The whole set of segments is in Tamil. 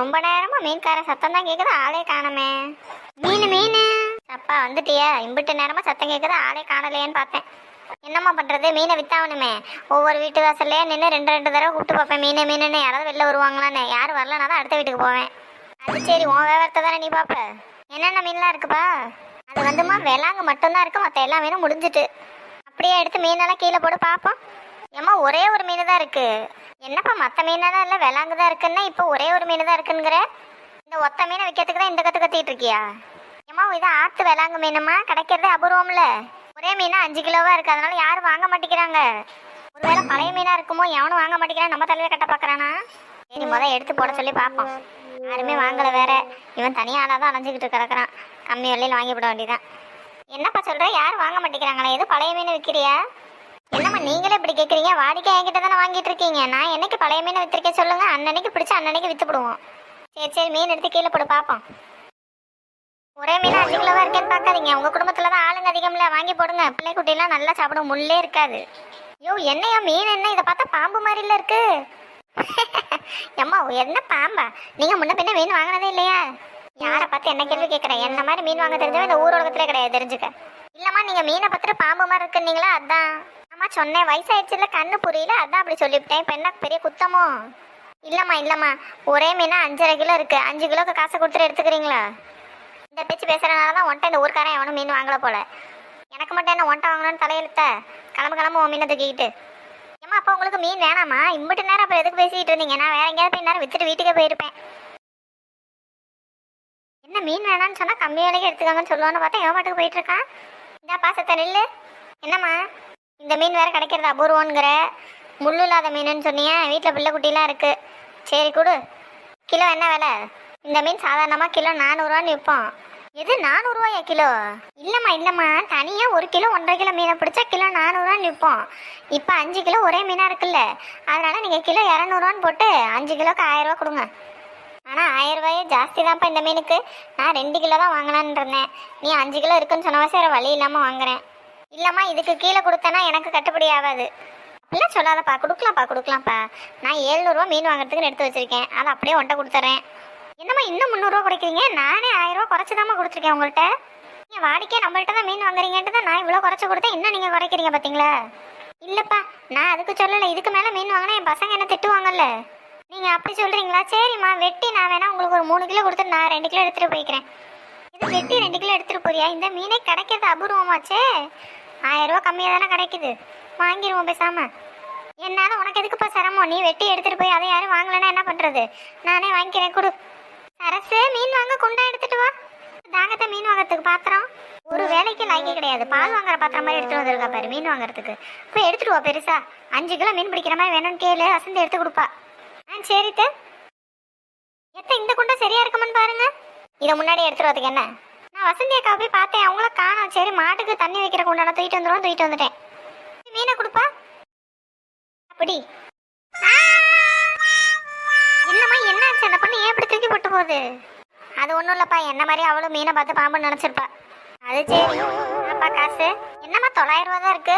ரொம்ப நேரமா மீன்கார சத்தம் தான் கேக்குது ஆளே காணமே. மீன் மீன். அப்பா வந்துட்டியா. இம்பிட்டு நேரமா சத்தம் கேக்குது ஆளே காணலையேன்னு பார்த்தேன். என்னம்மா பண்றது? மீனை வித்தாவணுமே. ஒவ்வொரு வீட்டு வாசல்லையே நின்று ரெண்டு ரெண்டு தடவை கூப்பிட்டு பார்ப்பேன். மீன் மீனுன்னு யாராவது வெளில வருவாங்களான்னு. யாரும் வரலனா தான் அடுத்த வீட்டுக்கு போவேன். அது சரி உன் விவரத்தை தானே நீ பார்ப்ப. என்னென்ன மீன்லாம் இருக்குப்பா? அது வந்துமா விலாங்கு மட்டும்தான் இருக்கு. மற்ற எல்லா மீனும் முடிஞ்சிட்டு. அப்படியே எடுத்து மீனெல்லாம் கீழே போட்டு பார்ப்போம். ஏம்மா ஒரே ஒரு மீன் தான் இருக்கு. என்னப்பா மற்ற மீனெல்லாம் இல்லை விலாங்கு தான் இருக்குன்னா இப்போ ஒரே ஒரு மீன் தான் இருக்குங்கிற இந்த ஒத்த மீனை விற்கிறதுக்கு தான் இந்த கற்று கத்திட்டு இருக்கியா? ஏம்மா இது ஆத்து விலாங்கு மீனுமா கிடைக்கிறதே அபூர்வம்ல. ஒரே மீனா அஞ்சு கிலோவா இருக்கு அதனால யாரும் வாங்க மாட்டேங்கிறாங்க? ஒருவேளை பழைய மீனா இருக்குமோ எவனும் வாங்க மாட்டேங்கிறான் நம்ம தலையில கட்ட பார்க்கறானா சரி முதல் எடுத்து போட சொல்லி பார்ப்போம் யாருமே வாங்கல வேற. இவன் தனியாக தான் அலைஞ்சிக்கிட்டு கிடக்குறான். கம்மி விலையில் வாங்கி விட வேண்டியதான் என்னப்பா சொல்ற? யாரும் வாங்க மாட்டேங்கிறாங்களே எது பழைய மீன் விற்கிறியா இப்படி கேட்குறீங்க வாடிக்கை என்கிட்ட தானே வாங்கிட்டு இருக்கீங்க. நான் என்னைக்கு பழைய மீனை வித்திருக்கேன் சொல்லுங்க. அன்னன்னைக்கு பிடிச்சி அன்னன்னைக்கு வித்து போடுவோம். சரி சரி மீன் எடுத்து கீழே போட்டு பார்ப்போம் ஒரே மீன் அஞ்சு கிலோவா இருக்கேன்னு பார்க்காதீங்க. உங்க குடும்பத்துல தான் ஆளுங்க அதிகம்ல. வாங்கி போடுங்க. பிள்ளை குட்டிலாம் நல்லா சாப்பிடும். முள்ளே இருக்காது. ஐயோ என்னையா மீன் என்ன? இதை பார்த்தா பாம்பு மாதிரில இருக்கு. எம்மா என்ன பாம்பா? நீங்க முன்ன பின்ன மீன் வாங்கினதே இல்லையா? யாரை பார்த்து என்ன கேள்வி கேட்குறேன் என்ன மாதிரி மீன் வாங்க தெரிஞ்சவன்? இந்த ஊர் உலகத்துல கிடையாது. தெரிஞ்சுக்க. இல்லம்மா நீங்க மீனை பார்த்துட்டு பாம்பு மாதிரி இருக்குன்னீங்களா? அதான். அம்மா சொன்னேன் வயசாயிடுச்சுல கண்ணு புரியல அதான் அப்படி சொல்லிவிட்டேன். இப்போ என்ன பெரிய குத்தமோ? இல்லைம்மா இல்லைம்மா. ஒரே மீனா அஞ்சரை கிலோ இருக்கு. அஞ்சு கிலோக்கு காசை கொடுத்துட்டு எடுத்துக்கிறீங்களா? இந்த பேச்சு பேசுறதுனால தான் ஒன்ட்ட இந்த ஊருக்காரன் எவனும் மீன் வாங்கல போல. எனக்கு மட்டும் என்ன ஒன்ட்ட வாங்கணும்னு தலையெழுத்த? கிளம்பு கிளம்பு உன் மீனை தூக்கிக்கிட்டு. ஏம்மா அப்போ உங்களுக்கு மீன் வேணாமா? இம்பிட்டு நேரம் அப்போ எதுக்கு பேசிக்கிட்டு இருந்தீங்க? நான் வேற எங்கேயாவது போய் நேரம் வித்துட்டு வீட்டுக்கே போயிருப்பேன். என்ன மீன் வேணாம்னு சொன்னால் கம்மி விலைக்கு எடுத்துக்கோங்கன்னு சொல்லுவான்னு பார்த்தா எவன் பாட்டுக்கு போயிட்டு இருக்கான்? இந்த பாசத்தை நில்லு. என்னம்மா? இந்த மீன் வேறு கிடைக்கிறது அபூர்வங்கிற. முள் இல்லாத மீனுன்னு சொன்னியே வீட்டில் பிள்ளை குட்டிலாம் சரி கொடு. கிலோ என்ன விலை? இந்த மீன் சாதாரணமாக கிலோ நானூறுவான்னு விற்போம். எது நானூறுவாயா கிலோ? இல்லைம்மா இல்லைம்மா. தனியாக ஒரு கிலோ ஒன்றரை கிலோ மீனை பிடிச்சா கிலோ நானூறுவான்னு விற்போம். இப்போ அஞ்சு கிலோ ஒரே மீனாக இருக்குல்ல. அதனால் நீங்கள் கிலோ இரநூறுவான்னு போட்டு அஞ்சு கிலோக்கு ஆயிரரூவா கொடுங்க. ஆனால் ஆயிரம் ஜாஸ்தி தான்ப்பா இந்த மீனுக்கு. நான் ரெண்டு கிலோ தான் வாங்கலான்னு இருந்தேன். நீ அஞ்சு கிலோ இருக்குன்னு சொன்னவா வேறு வழி இல்லாமல் வாங்குறேன். இல்லைம்மா இதுக்கு கீழே கொடுத்தனா எனக்கு கட்டுப்படி ஆகாது. அப்படிலாம் சொல்லாதப்பா. கொடுக்கலாம்ப்பா கொடுக்கலாம்ப்பா. நான் ஏழ்நூறுவா மீன் வாங்குறதுக்குன்னு எடுத்து வச்சிருக்கேன். அதை அப்படியே ஒன்ட்ட கொடுத்துறேன். என்னம்மா இன்னும் முந்நூறுரூவா குறைக்கிறீங்க? நானே ஆயிரம் ரூபா குறைச்சி தாம்மா கொடுத்துருக்கேன் உங்கள்கிட்ட. நீங்கள் வாடிக்கை நம்மள்ட்ட தான் மீன் வாங்குறீங்கன்ட்டு தான் நான் இவ்வளோ குறைச்சி கொடுத்தேன். இன்னும் நீங்கள் குறைக்கிறீங்க பார்த்தீங்களா இல்லைப்பா நான் அதுக்கு சொல்லலை. இதுக்கு மேலே மீன் வாங்கினா என் பசங்க என்ன திட்டுவாங்கல்ல? நீங்கள் அப்படி சொல்கிறீங்களா சரிம்மா வெட்டி நான் வேணா உங்களுக்கு ஒரு மூணு கிலோ கொடுத்து நான் ரெண்டு கிலோ எடுத்துகிட்டு போய்க்கிறேன். இது வெட்டி ரெண்டு கிலோ எடுத்துகிட்டு போறியா? இந்த மீனே கிடைக்கிறது அபூர்வமாச்சே. ஆயிரம் ரூபா கம்மியாக தானே கிடைக்குது? வாங்கிடுவோம் பேசாம. என்னால் உனக்கு எதுக்குப்பா சிரமம்? நீ வெட்டி எடுத்துட்டு போய் அதை யாரும் வாங்கலைன்னா என்ன பண்றது? நானே வாங்கிக்கிறேன் கொடு. சரசு மீன் வாங்க குண்டா எடுத்துட்டு வா. தாங்கத்தை மீன் வாங்குறதுக்கு பாத்திரம். ஒரு வேலைக்கு லாய்க்கு கிடையாது. பால் வாங்குற பாத்திரம் மாதிரி எடுத்துட்டு வந்திருக்கா பாரு மீன் வாங்குறதுக்கு. போய் எடுத்துட்டு வா பெருசா. அஞ்சு கிலோ மீன் பிடிக்கிற மாதிரி வேணும்னு கேளு அசந்து எடுத்து கொடுப்பா. ஆ சரித்த எத்த இந்த குண்டை சரியா இருக்குமான்னு பாருங்க. இதை முன்னாடி எடுத்துட்டு வரதுக்கு என்ன? வசந்தி அக்கா போய் பார்த்தேன். அவங்கள காணும். சரி மாட்டுக்கு தண்ணி வைக்கிற குண்டான தூக்கிட்டு வந்துடும் தூக்கிட்டு வந்துட்டேன். மீனை கொடுப்பா? அப்படி. என்னம்மா என்னாச்சு? அந்த பொண்ணு ஏன் இப்படி தூக்கி போட்டு போகுது? அது ஒன்றும் இல்லைப்பா. என்ன மாதிரி அவளும் மீனை பார்த்து பாம்புன்னு நினச்சிருப்பா. அது சரி. அப்பா காசு. என்னம்மா தொள்ளாயிரம் ரூபா தான் இருக்கு.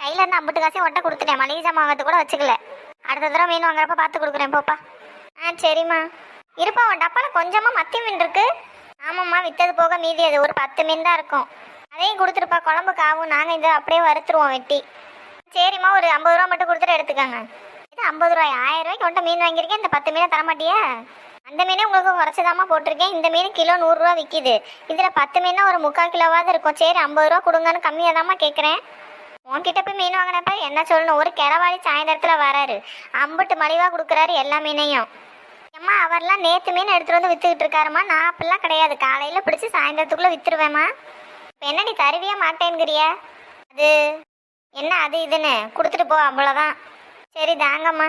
கையில இருந்து ஐம்பது காசையும் ஒட்ட கொடுத்துட்டேன். மளிகை ஜாமான் வாங்கிறது கூட வச்சுக்கல. அடுத்த தடவை மீன் வாங்குறப்ப பார்த்து கொடுக்குறேன். போப்பா. ஆ சரிம்மா. இருப்பா உன் டப்பால கொஞ்சமா மத்தி மீன் இருக்கு. ஆமாம்மா வித்தது போக மீதி அது ஒரு பத்து மீன் தான் இருக்கும். அதையும் கொடுத்துருப்பா குழம்புக்கு ஆகும் நாங்கள் இதை அப்படியே வறுத்துருவோம் வெட்டி. சரிம்மா ஒரு ஐம்பது ரூபா மட்டும் கொடுத்துட்டு எடுத்துக்கோங்க. இது ஐம்பது ரூபாய். ஆயிரம் ரூபாய்க்கு உன்ட்ட மீன் வாங்கியிருக்கேன். இந்த பத்து மீனை தரமாட்டியா? அந்த மீனே உங்களுக்கு குறைச்சிதாம்மா போட்டிருக்கேன். இந்த மீன் கிலோ நூறுரூவா விற்கிது இதில் பத்து மீனா ஒரு முக்கால் கிலோவாவது இருக்கும். சரி ஐம்பது ரூபா கொடுங்கன்னு கம்மியாக தாம்மா கேட்குறேன். உன்கிட்ட போய் மீன் வாங்கினப்ப என்ன சொல்லணும்? ஒரு கிளவாடி சாயந்தரத்தில் வராரு. அம்பிட்டு மலிவாக கொடுக்குறாரு எல்லா மீனையும். அம்மா அவர்லாம் நேற்று மீன் எடுத்துகிட்டு வந்து விற்றுக்கிட்டு இருக்காருமா நான் அப்படிலாம் கிடையாது. காலையில் பிடிச்சி சாயந்தரத்துக்குள்ளே விற்றுருவேம்மா இப்போ என்ன நீ தருவியா மாட்டேங்கிறிய அது என்ன அது இதுன்னு? கொடுத்துட்டு போ அவ்வளோதான் சரி தாங்கம்மா.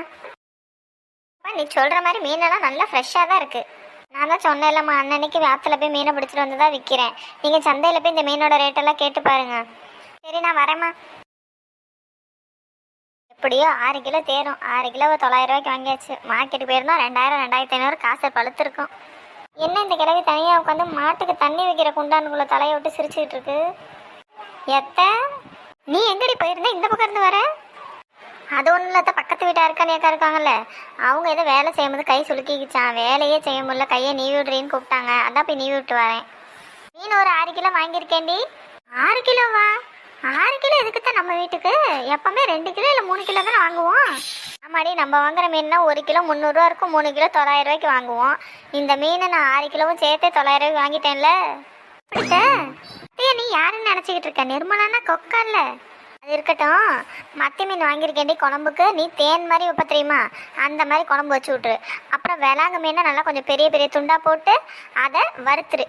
அப்பா நீ சொல்கிற மாதிரி மீனெல்லாம் நல்லா ஃப்ரெஷ்ஷாக தான் இருக்குது நான் தான் சொன்னேன் இல்லைம்மா அன்னன்னைக்கு ஆற்றுல போய் மீனை பிடிச்சிட்டு வந்து தான் விற்கிறேன் நீங்கள் சந்தையில் போய் இந்த மீனோட ரேட்டெல்லாம் கேட்டு பாருங்க. சரி நான் வரேம்மா. எப்படியோ ஆறு கிலோ தேரும். ஆறு கிலோ தொள்ளாயிரம் ரூபாய்க்கு வாங்கியாச்சு. மார்க்கெட்டுக்கு போயிருந்தோம் ரெண்டாயிரம் ரெண்டாயிரத்தி ஐநூறு காசை பழுத்திருக்கும். என்ன இந்த கிழவி தனியாக உட்காந்து மாட்டுக்கு தண்ணி வைக்கிற குண்டானுக்குள்ள தலையை விட்டு சிரிச்சுக்கிட்டு இருக்கு? எத்த நீ எங்கடி போயிருந்த? இந்த பக்கம் இருந்து வர. அது ஒன்றும் இல்லாத பக்கத்து வீட்டாக அருக்காணி அக்கா இருக்காங்கல்ல. அவங்க ஏதோ வேலை செய்யும்போது கை சுலுக்கிக்கிச்சான் வேலையே செய்ய முடியல. கையை நீ விடுறீன்னு கூப்பிட்டாங்க. அதான் போய் நீவி விட்டு வரேன். மீன் ஒரு ஆறு கிலோ வாங்கியிருக்கேன்டி. ஆறு கிலோவா? ஆறு கிலோ எதுக்குத்தான் நம்ம வீட்டுக்கு? எப்பவுமே ரெண்டு கிலோ இல்லை மூணு கிலோ தானே வாங்குவோம். ஆமாடி நம்ம வாங்குற மீன்னா ஒரு கிலோ முந்நூறுரூவா இருக்கும் மூணு கிலோ தொள்ளாயிரம் ரூபாய்க்கு வாங்குவோம். இந்த மீனை நான் ஆறு கிலோவும் சேர்த்தே தொள்ளாயிரம் ரூபாய்க்கு வாங்கிட்டேன்ல. நீ யாருன்னு நினச்சிக்கிட்டு இருக்க? நிர்மலான்னா கொக்கா இல்லை. அது இருக்கட்டும். மத்தி மீன் வாங்கியிருக்கேன்டி குழம்புக்கு. நீ தேன் மாதிரி வைப்ப தெரியுமா? அந்த மாதிரி குழம்பு வச்சு விட்ரு அப்புறம் விளாங்க மீனை நல்லா கொஞ்சம் பெரிய பெரிய துண்டாக போட்டு அதை வறுத்துரு.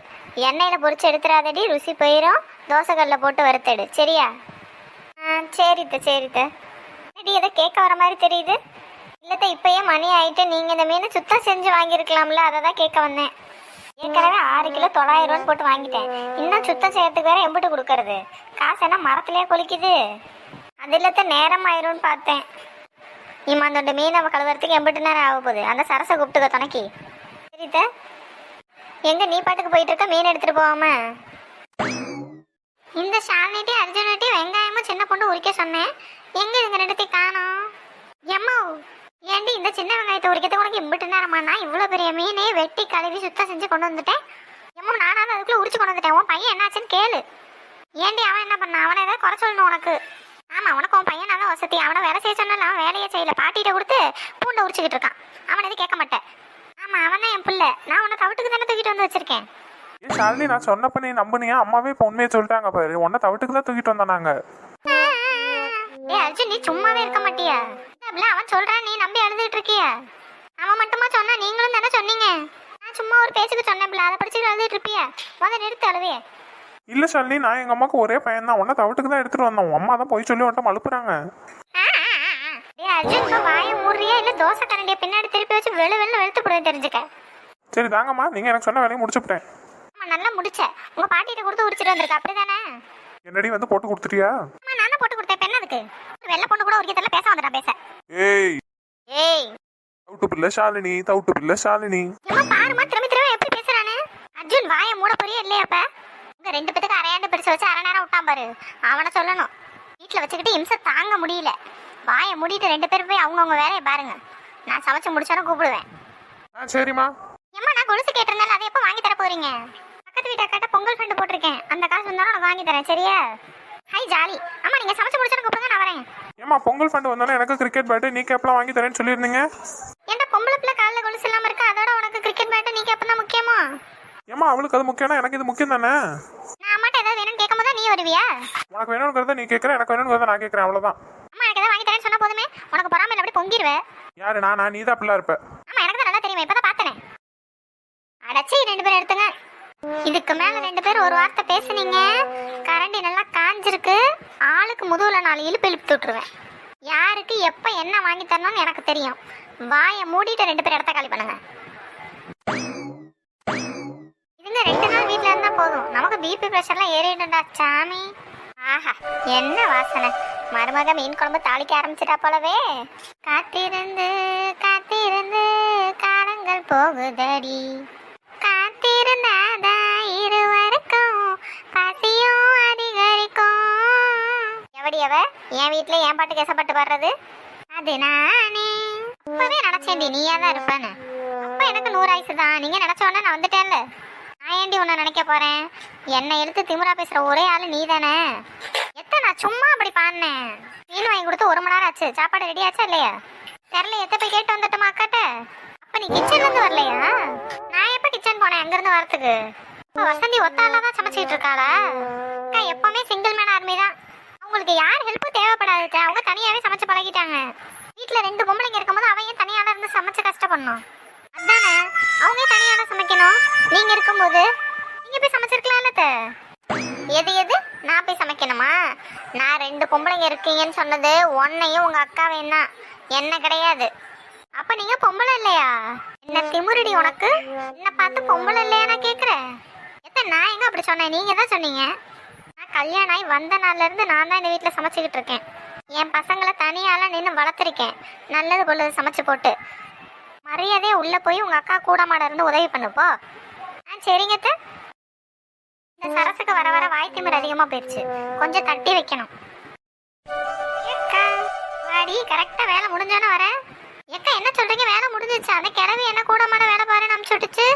எண்ணெயில் பொறிச்சு எடுத்துடாதடி ருசி போயிடும் தோசைக்கல்லில் போட்டு வறுத்தெடு. சரியா? ஆ சரித்த சரித்த. என்னடி ஏதோ கேட்க வர மாதிரி தெரியுது. இல்லைத்த இப்பயே மணி ஆகிட்டு நீங்கள் இந்த மீனை சுத்தம் செஞ்சு வாங்கியிருக்கலாம்ல. அதை தான் கேட்க வந்தேன். ஏற்கனவே ஆறு கிலோ தொள்ளாயிரம் ரூபான்னு போட்டு வாங்கிட்டேன். இன்னும் சுத்தம் செய்யறதுக்கு வேற எம்பிட்டு கொடுக்கறது. காசு என்ன மரத்துலயே கொலிக்குது அது இல்லாத நேரம் ஆயிரும்னு பார்த்தேன். இம்மாந்தோட மீனை கழுவுறதுக்கு எம்பிட்டு நேரம் ஆக போகுது. அந்த சரசை கூப்பிட்டுக்க துணைக்கி சரித்த எங்க நீ பாட்டுக்கு போயிட்டு இருக்க? மீன் எடுத்துட்டு போவாம இந்த ஷால்னிட்டி அர்ஜுனிட்டி வெங்காயமும் சின்ன பொண்ணு உரிக்க சொன்னேன். எங்க இதுங்க ரெண்டுத்தையும் காணும்? எம்மா ஏண்டி இந்த சின்ன வெங்காயத்தை உரிக்கிறதுக்கு உனக்கு இம்பிட்டு நேரமா நான் இவ்வளோ பெரிய மீனே வெட்டி கழுவி சுத்தம் செஞ்சு கொண்டு வந்துட்டேன். எம்மா நானாவது அதுக்குள்ள உரிச்சு கொண்டு வந்துட்டேன். உன் பையன் என்னாச்சுன்னு கேளு. ஏண்டி அவன் என்ன பண்ணான்? அவனை ஏதாவது குறை சொல்லணும் உனக்கு. ஆமா உனக்கு உன் பையன் நல்லா வசதி. அவனை வேலை செய்ய சொன்னால அவன் வேலையே செய்யல. பாட்டிகிட்ட கொடுத்து பூண்டை உரிச்சுக்கிட்டு இருக்கான். அவன் எதுவும் கேட்க மாட்டேன். ஆமா அவன் தான் என் பிள்ளை. நான் உன்னை தவிட்டுக்கு தானே தூக்கிட்டு வந்து வச்சிருக்கேன். ஏ ஷாலினி நான் சொன்னப்ப நீ நம்புனியா? அம்மாவே இப்போ உண்மையை சொல்லிட்டாங்க பாரு. உன்னை தவிட்டுக்கு தான் தூக்கிட்டு வந்தோம் நாங்க. ஏய் அர்ஜுன் நீ சும்மாவே இருக்க மாட்டியா? அப்படில அவன் சொல்றான் நீ நம்பி அழுதுட்டு இருக்கிய. அவன் மட்டுமா சொன்னா? நீங்களும் தானே சொன்னீங்க? நான் சும்மா ஒரு பேச்சுக்கு சொன்னேன் அதை படிச்சு அழுதுட்டு இருப்பிய. வந்து நிறுத்து அழுவே. இல்ல ஷாலினி நான் எங்க அம்மாக்கு ஒரே பையன் தான். உன்னை தவிட்டுக்கு தான் எடுத்துட்டு வந்தோம். அம்மா தான் போய் சொல்லி உன்ட்ட மழுப்புறாங்க. அர்ஜுன் வாயை மூடுறியா? இல்ல தோசை கரண்டிய பின்னாடி திருப்பி வச்சு வெளு வெளு வெளுத்து போடுவேன் தெரிஞ்சுக்க. சரி தாங்கம்மா. நீங்க எனக்கு சொன்ன வேலையை முடிச்சுட்டேன் நல்லா முடிச்ச. உங்க பாட்டிகிட்ட கொடுத்து உரிச்சிட்டு வந்திருக்க. அப்படிதானே? என்னடி வந்து போட்டு கொடுத்துட்டியா? நான் போட்டு கொடுத்தேன். பெண் அதுக்கு? வெள்ளை பொண்ணு கூட உரிக்கிறதுல பேச வந்துடா பேச. ஏய். ஏய். தவிட்டு பிள்ளை ஷாலினி தவிட்டு பிள்ளை ஷாலினி. ஏம்மா பாருமா திரும்பி திரும்ப எப்படி பேசுறானு? அர்ஜுன் வாயை மூட போறியா இல்லையா அப்ப? உங்க ரெண்டு பேத்துக்கு அரையாண்டு பிரிச்சு வச்சு அரை நேரம் விட்டான் பாரு. அவனை சொல்லணும். வீட்டுல வச்சுக்கிட்டு இம்சை தாங்க முடியல. வாயை மூடிட்டு ரெண்டு பேரும் போய் அவங்கவுங்க வேலையை பாருங்க. நான் சமைச்சு முடிச்சாலும் கூப்பிடுவேன். ஆ சரிம்மா. ஏம்மா நான் கொலுசு கேட்டிருந்தால அதை எப்போ வாங்கி தர போறீங்க? பக்கத்து வீட்டு அக்காட்ட பொங்கல் ஃபண்டு போட்டிருக்கேன். அந்த காசு வந்தாலும் உனக்கு வாங்கி தரேன் சரியா? Hi jolly. அம்மா நீங்க சமைச்சு முடிச்சாலும் கூப்பிடுங்க நான் வரேன். ஏம்மா பொங்கல் ஃபண்ட் வந்தாலும் எனக்கு கிரிக்கெட் பேட்டு நீ கேப்லாம் வாங்கி தரேன்னு சொல்லியிருந்தீங்க. ஏன்டா பொம்பளை பிள்ளை காலில் கொலுசு இல்லாம இருக்கா? அதோட உனக்கு கிரிக்கெட் பேட்டு நீ கேப்ப தான் முக்கியமா? ஏம்மா அவளுக்கு அது முக்கியம்னா எனக்கு இது முக்கியம் தானே? நான் அம்மாட்ட ஏதாவது வேணும்னு கேட்கும் போது நீ வருவியா? உனக்கு வேணுங்கிறத நீ கேட்குற எனக்கு வேணுங்கிறத நான் கேட்குறேன் அவ்வளோதான் அம்மா எனக்கு ஏதாவது வாங்கி தரேன்னு சொன்னா போதுமே. உனக்கு பொறாமல் அப்படி பொங்கிடுவேன் யாரு நான்? நான் நீ தான் பிள்ளை இருப்ப. ஆமா எனக்கு தான் நல்லா தெரியுமே இப்பதான் பார்த்தனே அடச்சி ரெண்டு பேரும் எடுத்துங்க. இதுக்கு மேல ரெண்டு பேரும் ஒரு வார்த்தை பேசுனீங்க. கரண்டி நல்லா காஞ்சிருக்கு. ஆளுக்கு முதுகுல நாலு இழுப்பு இழுப்பு விட்டுருவேன். யாருக்கு எப்போ என்ன வாங்கி தரணும்னு எனக்கு தெரியும். வாயை மூடிட்டு ரெண்டு பேரும் இடத்த காலி பண்ணுங்க. இதுங்க ரெண்டு நாள் வீட்டில் இருந்தால் போதும். நமக்கு பிபி ப்ரெஷர்லாம் ஏறிடும்டா சாமி. ஆஹா என்ன வாசனை. மருமக மீன் குழம்பு தாளிக்க ஆரம்பிச்சிட்டா போலவே. காத்திருந்து காத்திருந்து காலங்கள் போகுதடி. எவடி என் வீட்டில் என் பாட்டு கேசப்பட்டு வர்றது அது நானே. அப்பவே நினைச்சேன்டி நீயா தான் இருப்பேன்னு. அப்ப எனக்கு நூறு ஆயுசு தான். நீங்க நினைச்ச உடனே நான் வந்துட்டேன்ல. நான் ஏண்டி உன்னை நினைக்க போறேன்? என்னை எடுத்து திமுறா பேசுற ஒரே ஆளு நீ தானே எத்த நான் சும்மா அப்படி பாடினேன்? மீன் வாங்கி கொடுத்து ஒரு மணி நேரம் ஆச்சு. சாப்பாடு ரெடி ஆச்சா இல்லையா? தெரியல எத்த போய் கேட்டு வந்துட்டுமா அக்காட்ட? அப்ப நீ கிச்சன்லேருந்து வரலையா? நான் எப்ப கிச்சன் போனேன் அங்க இருந்து வசந்தி ஒத்தால தான் சமைச்சிட்டு இருக்காளா? அக்கா எப்பவுமே சிங்கிள் மேன் ஆர்மி தான். அவங்களுக்கு யார் ஹெல்ப்பும் தேவைப்படாது அவங்க தனியாவே சமைச்சு பழகிட்டாங்க. வீட்டில் ரெண்டு பொம்பளைங்க இருக்கும்போது அவையும் ஏன் தனியால இருந்து சமைச்சு கஷ்டப்படணும்? அதானே? அவங்க தனியான தனியால சமைக்கணும்? நீங்க இருக்கும்போது நீங்க போய் சமைச்சிருக்கலாம்ல த எது எது? நான் போய் சமைக்கணுமா? நான் ரெண்டு பொம்பளைங்க இருக்கீங்கன்னு சொன்னது உன்னையும் உங்க அக்காவையும் தான் என்ன கிடையாது. அப்ப நீங்க பொம்பளை இல்லையா? என்ன திமுருடி உனக்கு? என்ன பார்த்து பொம்பளை இல்லையா நான் கேக்குறேன்? எத்தனை நான் எங்க அப்படி சொன்னேன்? நீங்க தான் சொன்னீங்க? கல்யாணம் ஆகி வந்த நாள்லேருந்து நான் தான் இந்த வீட்டில் சமைச்சிக்கிட்டு இருக்கேன் என் பசங்களை தனியால நின்று வளர்த்துருக்கேன். நல்லது கொள்ளது சமைச்சு போட்டு. மரியாதையே உள்ள போய் உங்க அக்கா கூடமாட இருந்து உதவி பண்ணுப்போ ஆ சரிங்கத்த இந்த சரசுக்கு வர வர வாய் திமிர் அதிகமா போயிடுச்சு கொஞ்சம் தட்டி வைக்கணும். வாடி கரெக்டா வேலை முடிஞ்சானே வரேன் ஏக்கா என்ன சொல்றீங்க? வேலை முடிஞ்சிச்சு அந்த கிழவி என்ன கூடமான வேலை பாருன்னு அமுச்சு விட்டுச்சு.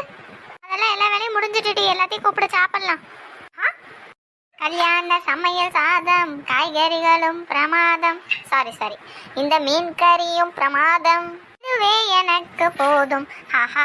அதெல்லாம் எல்லா வேலையும் முடிஞ்சிட்டு எல்லாத்தையும் கூப்பிட்டு சாப்பிடலாம். கல்யாண சமையல் சாதம் காய்கறிகளும் பிரமாதம் சாரி சாரி இந்த மீன் கறியும் பிரமாதம் இதுவே எனக்கு போதும் ஹஹ